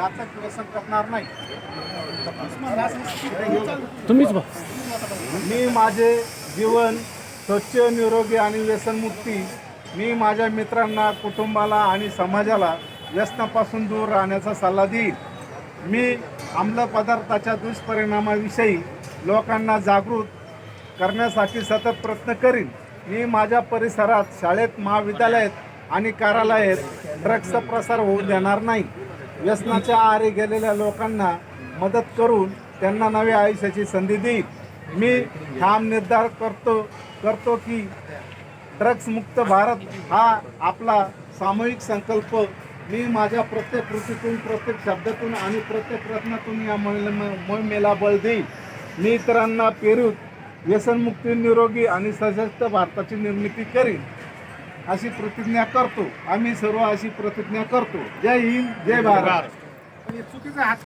घातक व्यसन करणार नाही. तुम्हीच बघ. मी माझे जीवन स्वच्छ निरोगी आणि व्यसनमुक्ती मी माझ्या मित्रांना कुटुंबाला आणि समाजाला व्यसनापासून दूर राहण्याचा सल्ला देईन. मी अंमल पदार्थाच्या दुष्परिणामाविषयी लोकांना जागृत करण्यासाठी सतत प्रयत्न करीन. मी माझ्या परिसरात शाळेत महाविद्यालयात आणि कार्यालयात ड्रग्सचा प्रसार होऊ देणार नाही. व्यसनाच्या आहारी गेलेल्या लोकांना मदत करून त्यांना नव्या आयुष्याची संधी देईन मी ठाम निर्धार करतो करतो की ड्रग्समुक्त भारत हा आपला सामूहिक संकल्प. मी माझ्या प्रत्येक कृतीतून प्रत्येक शब्दातून आणि प्रत्येक प्रयत्नातून या मोहिमेला बळ देईन मी इतरांना पेरूत व्यसनमुक्ती निरोगी आणि सशक्त भारताची निर्मिती करीन. अशी प्रतिज्ञा करतो. आम्ही सर्व अशी प्रतिज्ञा करतो. जय हिंद जय भारत. चुकीचा हात